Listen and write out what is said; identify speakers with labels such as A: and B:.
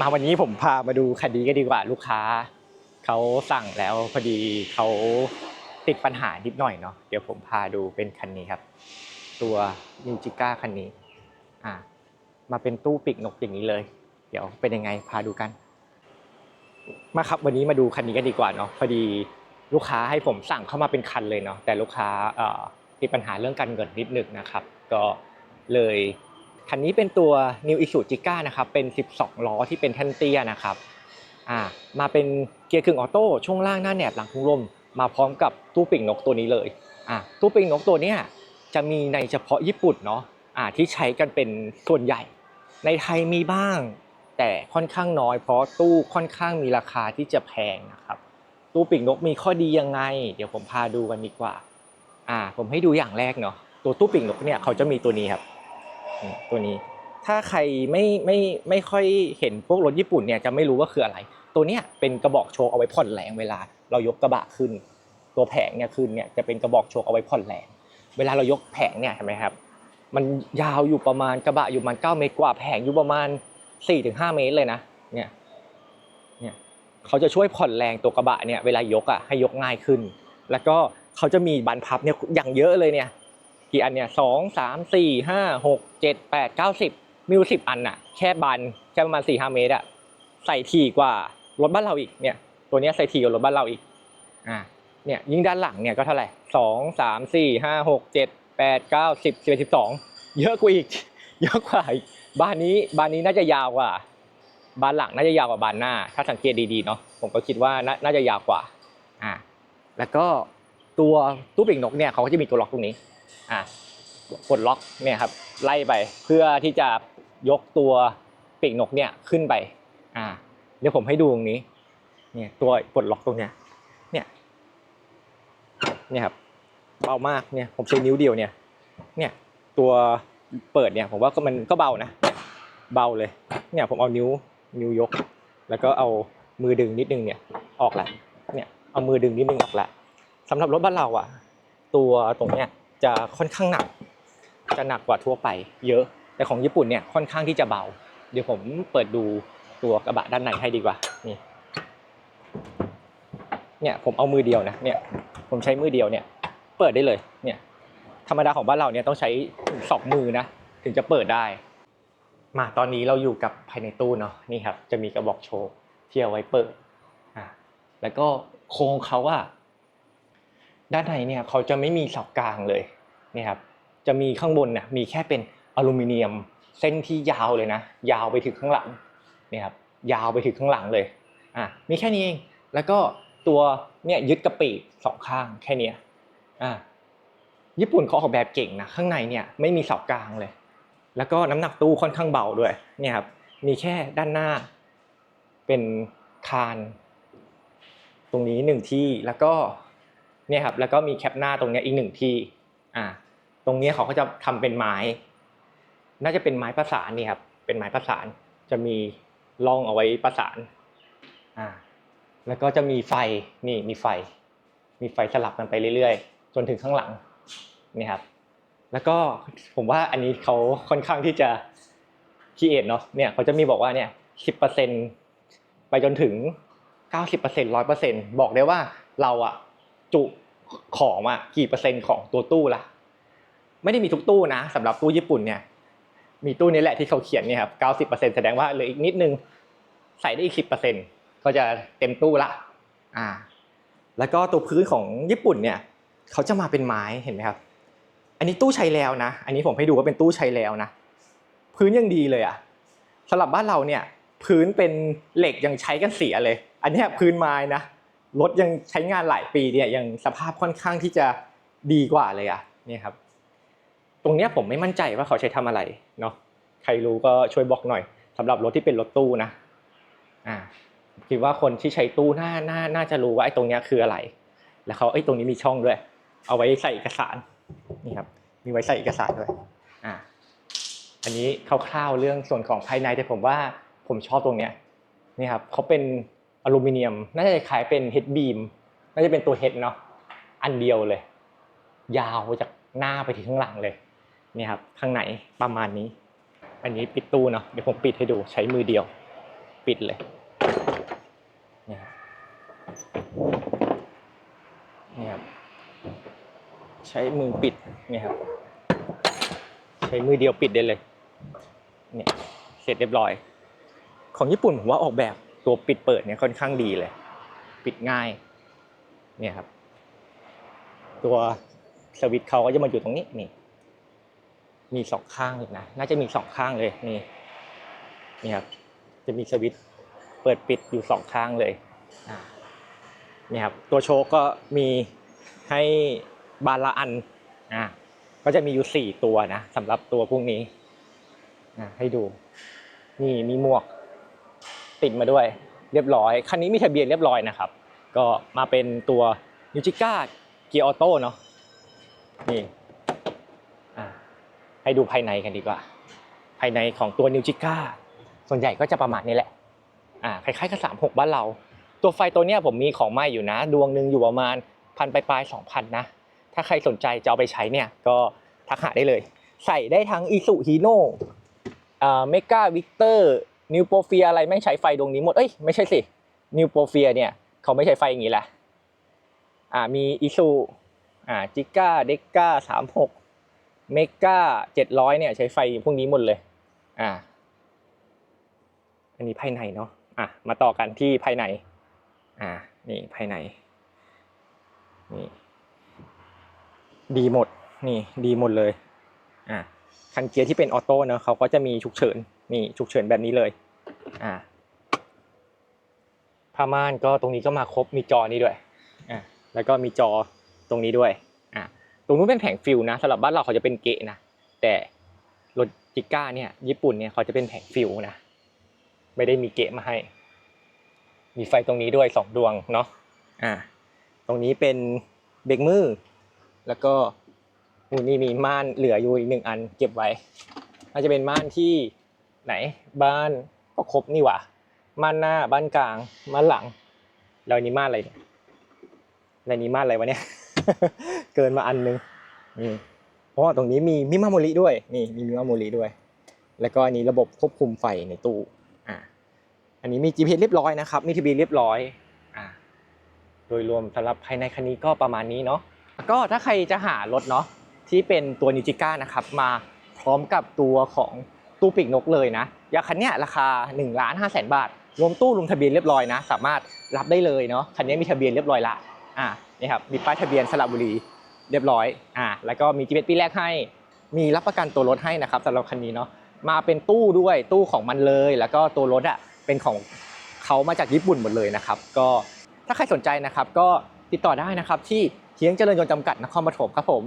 A: มาวันนี้ผมพามาดูคดีก็ดีกว่าลูกค้าเขาสั่งแล้วพอดีเขาติดปัญหานิดหน่อยเนาะเดี๋ยวผมพาดูเป็นคันนี้ครับ ตัวนิวจิก้าคันนี้อ่ามาเป็นตู้ปีกนกอย่างนี้เลย เดี๋ยวเป็นยังไงพาดูกัน มาครับวันนี้มาดูคันนี้กันดีกว่าเนาะพอดีลูกค้าให้ผมสั่งเข้ามาเป็นคันเลยเนาะแต่ลูกค้าเอ่อติดปัญหาเรื่องการเงินนิดหนึงนะครับ ก็เลย คันนี้เป็นตัว New Isuzu j i g a นะครับเป็น 12 ล้อที่เป็นแท่นเตี้ยนะครับอ่ามาเป็นเกียร์กึ่งออโต้ช่วงล่างหน้าแหนบหลังทุ่งลมมาพร้อมกับตู้ปีกนกตัวนี้เลยอ่าตู้ปีกนกตัวเนี้ยจะมีในเฉพาะญี่ปุ่นเนาะอ่าที่ใช้กันเป็นส่วนใหญ่ ในไทยมีบ้าง แต่ค่อนข้างน้อย เพราะตู้ค่อนข้างมีราคาที่จะแพงนะครับตู้ปีกนกมีข้อดียังไง เดี๋ยวผมพาดูกันดีกว่าอ่าผมให้ดูอย่างแรกเนาะตัวตู้ปีกนกเนี่ยเขาจะมีตัวนี้ครับ ตัวนี้ ถ้าใครไม่ไม่ไม่ค่อยเห็นพวกรถญี่ปุ่นเนี่ยจะไม่รู้ว่าคืออะไร ตัวเนี้ยเป็นกระบอกโชว์เอาไว้ผ่อนแรงเวลา เรายกกระบะขึ้น ตัวแผงเนี่ยขึ้นเนี่ยจะเป็นกระบอกโชว์เอาไว้ผ่อนแรง เวลาเรายกแผงเนี่ยเห็นไหมครับ มันยาวอยู่ประมาณกระบะอยู่ประมาณ9เมตรกว่าแผงอยู่ประมาณ 4-5 เมตรเลยนะ เนี่ยเนี่ยเขาจะช่วยผ่อนแรงตัวกระบะเนี่ยเวลายกอะให้ยกง่ายขึ้น แล้วก็เขาจะมีบานพับเนี่ยอย่างเยอะเลยเนี่ย กี่อันเนี่ยสองสามสี่ห้าหกเจ็ดแปดเก้าสิบมีอยู่สิบอันน่ะแค่บานแค่ประมาณสี่ห้าเมตรอะใส่ที่กว่ารถบ้านเราอีกเนี่ย ตัวนี้ใส่ที่กว่ารถบ้านเราอีกอ่าเนี่ยยิ่งด้านหลังเนี่ยก็เท่าไหร่สองสามสี่ห้าหกเจ็ดแปดเก้าสิบสิบเอ็ดสิบสองเยอะกว่าอีก เยอะกว่าอีกบ้านนี้บ้านนี้น่าจะยาวกว่าบานหลังน่าจะยาวกว่าบานหน้า ถ้าสังเกตดีๆเนาะผมก็คิดว่าน่าน่าจะยาวกว่าอ่าแล้วก็ตัวตู้ปีกนกเนี่ยเขาก็จะมีตัวล็อกตรงนี้ อ่ากดล็อกเนี่ยครับไล่ไปเพื่อที่จะยกตัวปีกนกเนี่ยขึ้นไปอ่าเดี๋ยวผมให้ดูตรงนี้เนี่ยตัวกดล็อกตรงเนี้ยเนี่ยเนี่ยครับเบามากเนี่ยผมใช้นิ้วเดียวเนี่ยเนี่ยตัวเปิดเนี่ยผมว่าก็มันก็เบานะเนี่ยเบาเลยเนี่ยผมเอานิ้วนิ้วยก แล้วก็เอามือดึงนิดนึงเนี่ยออกละเนี่ยเอามือดึงนิดนึงออกละสำหรับรถบ้านเราอะ ตัวตรงเนี้ย จะค่อนข้างหนัก จะหนักกว่าทั่วไป เยอะ แต่ของญี่ปุ่นเนี่ยค่อนข้างที่จะเบา เดี๋ยวผมเปิดดูตัวกระบะด้านในให้ดีกว่า นี่ เนี่ยผมเอามือเดียวนะ เนี่ย ผมใช้มือเดียวเนี่ย เปิดได้เลย เนี่ย ธรรมดาของบ้านเราเนี่ยต้องใช้สองมือนะ ถึงจะเปิดได้ มาตอนนี้เราอยู่กับภายในตู้เนาะ นี่ครับ จะมีกระบอกโชว์ที่เอาไว้เปิด อ่า แล้วก็โครงเขาอะ ด้านในเนี่ยเขาจะไม่มีเสากลางเลยนี่ครับจะมีข้างบนน่ยมีแค่เป็นอลูมิเนียมเส้นที่ยาวเลยนะ ยาวไปถึงข้างหลังนี่ครับยาวไปถึงข้างหลังเลยอะมีแค่นี้เองแล้วก็ตัวเนี่ยยึดกระปีกสองข้างแค่นี้อ่าญี่ปุ่นเขาออกแบบเก่งนะข้างในเนี่ยไม่มีเสากลางเลย แล้วก็น้ำหนักตู้ค่อนข้างเบาด้วยเนี่ยครับมีแค่ด้านหน้า เป็นคาน ตรงนี้หนึ่งที่แล้วก็ เนี่ยครับแล้วก็มีแคปหน้าตรงนี้อีกหนึ่งที่อ่าตรงนี้เขาก็จะทำเป็นไม้ น่าจะเป็นไม้ประสานนี่ครับเป็นไม้ประสานจะมีร่องเอาไว้ประสานอ่าแล้วก็จะมีไฟนี่มีไฟ มีไฟสลับกันไปเรื่อยๆ จนถึงข้างหลังนี่ครับแล้วก็ผมว่าอันนี้เขาค่อนข้างที่จะคีเอทเนาะเนี่ยเขาจะมีบอกว่าเนี่ยสิบเปอร์เซ็นไปจนถึงเก้าสิบเปอร์เซ็นร้อยเปอร์เซ็นบอกได้ว่าเราอะ จุของอะกี่เปอร์เซ็นต์ของตัวตู้ละไม่ได้มีทุกตู้นะสำหรับตู้ญี่ปุ่นเนี่ย มีตู้นี้แหละที่เขาเขียนเนี่ยครับเก้าสิบเปอร์เซ็นแสดงว่าเหลืออีกนิดนึงใส่ได้อีกสิบเปอร์เซ็นก็จะเต็มตู้ละอ่า แล้วก็ตัวพื้นของญี่ปุ่นเนี่ยเขาจะมาเป็นไม้เห็นไหมครับ อันนี้ตู้ใช้แล้วนะ อันนี้ผมให้ดูว่าเป็นตู้ใช้แล้วนะ พื้นยังดีเลยอะสำหรับบ้านเราเนี่ย พื้นเป็นเหล็กยังใช้กันเสียเลย อันนี้พื้นไม้นะ รถยังใช้งานหลายปีเนี่ยยังสภาพค่อนข้างที่จะดีกว่าเลยอะเนี่ยครับ ตรงเนี้ยผมไม่มั่นใจว่าเขาใช้ทำอะไรเนาะใครรู้ก็ช่วยบอกหน่อยสำหรับรถที่เป็นรถตู้นะอ่าคิดว่าคนที่ใช้ตู้น่าน่าน่าจะรู้ว่าไอ้ตรงเนี้ยคืออะไร แล้วเขาไอ้ตรงนี้มีช่องด้วย เอาไว้ใส่เอกสารนี่ครับมีไว้ใส่เอกสารด้วยอ่าอันนี้คร่าวๆเรื่องส่วนของภายในแต่ผมว่าผมชอบตรงเนี้ยนี่ครับเขาเป็น อลูมิเนียม น่าจะคล้ายเป็นเฮดบีมน่าจะเป็นตัวเฮดเนาะอันเดียวเลย ยาวจากหน้าไปถึงข้างหลังเลยนี่ครับข้างในประมาณนี้ อันนี้ปิดตู้เนาะเดี๋ยวผมปิดให้ดูใช้มือเดียว ปิดเลยเนี่ยครับนี่ครับใช้มือปิดนี่ครับ ใช้มือเดียวปิดได้เลยเนี่ยเสร็จเรียบร้อย ของญี่ปุ่นผมว่าออกแบบ ตัวปิดเปิดเนี่ยค่อนข้างดีเลย ปิดง่ายเนี่ยครับ ตัวสวิตช์เขาก็จะมาอยู่ตรงนี้นี่ มีสองข้างเลยนะน่าจะมีสองข้างเลยนี่นี่ครับจะมีสวิตช์เปิดปิดอยู่สองข้างเลยนี่ครับตัวโชคก็มีให้บานละอันอ่าก็จะมีอยู่สี่ตัวนะสำหรับตัวพวกนี้อ่าให้ดู นี่มีหมวก ติดมาด้วยเรียบร้อย คันนี้มีทะเบียนเรียบร้อยนะครับ ก็มาเป็นตัวยูจิก้าเกียร์ออโต้เนาะนี่อ่าให้ดูภายในกันดีกว่า ภายในของตัวนิวจิก้าส่วนใหญ่ก็จะประมาณนี้แหละอ่าคล้ายๆกับสามหกบ้านเรา ตัวไฟตัวเนี้ยผมมีของใหม่อยู่นะ ดวงหนึ่งอยู่ประมาณพันปลายๆสองพันนะ ถ้าใครสนใจจะเอาไปใช้เนี่ยก็ทักหาได้เลย ใส่ได้ทั้งอีสุฮีโน่อ่าเมกาวิกเตอร์ นิวโปรเฟียอะไรแม่งใช้ไฟดวงนี้หมด เอ้ยไม่ใช่สินิวโปรเฟียเนี่ยเขาไม่ใช้ไฟอย่างนี้แหละอ่ามีอีซูอ่าจิก้าเดก้าสามหกเมกาเจ็ดร้อยเนี่ยใช้ไฟพวกนี้หมดเลย อ่า อันนี้ภายในเนาะอะมาต่อกันที่ภายใน อ่า นี่ภายใน นี่ ดีหมด นี่ ดีหมดเลย อ่าคันเกียร์ที่เป็นออโต้เนอะเขาก็จะมีฉุกเฉิน นี่ฉุกเฉินแบบนี้เลยอ่าผ้าม่านก็ตรงนี้ก็มาครบมีจอนี้ด้วยอ่าแล้วก็มีจอตรงนี้ด้วยอ่าตรงนู้นเป็นแผงฟิวนะสำหรับบ้านเราเขาจะเป็นเกะนะแต่รถจิก้าเนี่ยญี่ปุ่นเนี่ยเขาจะเป็นแผงฟิวนะไม่ได้มีเกะมาให้ มีไฟตรงนี้ด้วยสองดวงเนาะอ่าตรงนี้เป็นเบรกมือ แล้วก็อูนี่มีม่านเหลืออยู่อีกหนึ่งอันเก็บไว้น่าจะเป็นม่านที่ ไหน บ้านก็ครบนี่หว่าม่านหน้าบ้านกลางม่านหลังแล้วนี้ม่านอะไรเนี่ยแล้วอันนี้ม่านอะไรวะเนี่ย เกินมาอันนึงอืมเพราะตรงนี้มีมิมาโมริด้วยนี่มีมิมาโมริด้วย แล้วก็อันนี้ระบบควบคุมไฟในตู้อ่าอันนี้มี GPS เรียบร้อยนะครับมีทะเบีเรียบร้อยอ่าโดยรวมสำหรับภายในคันนี้ก็ประมาณนี้เนาะก็ถ้าใครจะหารถเนาะที่เป็นตัวนิจิก้านะครับมาพร้อมกับตัวของ ตู้ปีกนกเลยนะยางคันเนี้ยราคา1นึ่งล้านห้าแสนบาท รวมตู้รวมทะเบียนเรียบร้อยนะ สามารถรับได้เลยเนาะคันนี้มีทะเบียนเรียบร้อยละอ่านี่ครับมีป้ายทะเบียนสระบุรีเรียบร้อยอ่าแล้วก็มี GPS ปีแรกให้ มีรับประกันตัวรถให้นะครับสำหรับคันนี้เนาะมาเป็นตู้ด้วยตู้ของมันเลย แล้วก็ตัวรถอะเป็นของเขามาจากญี่ปุ่นหมดเลยนะครับ ก็ถ้าใครสนใจนะครับก็ติดต่อได้นะครับที่เทียงเจริญยนต์จำกัดนครปฐมครับผม